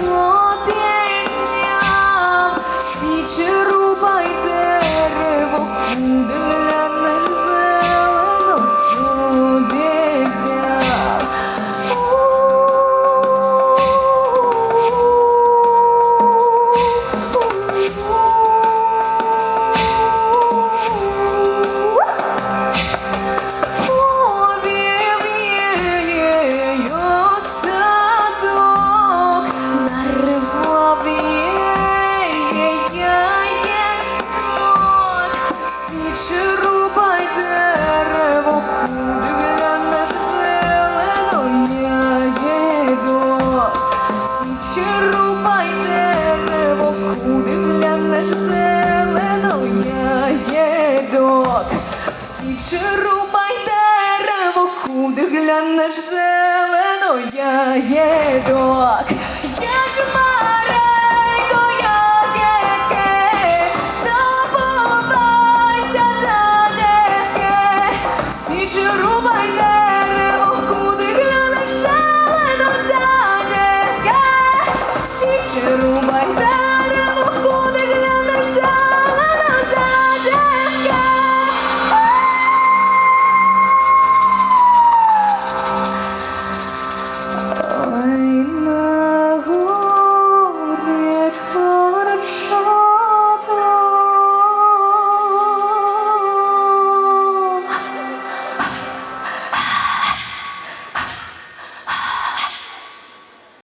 我 не дотис, стіче рубай дерево, куди глянеш зелено, я єдок, я жива.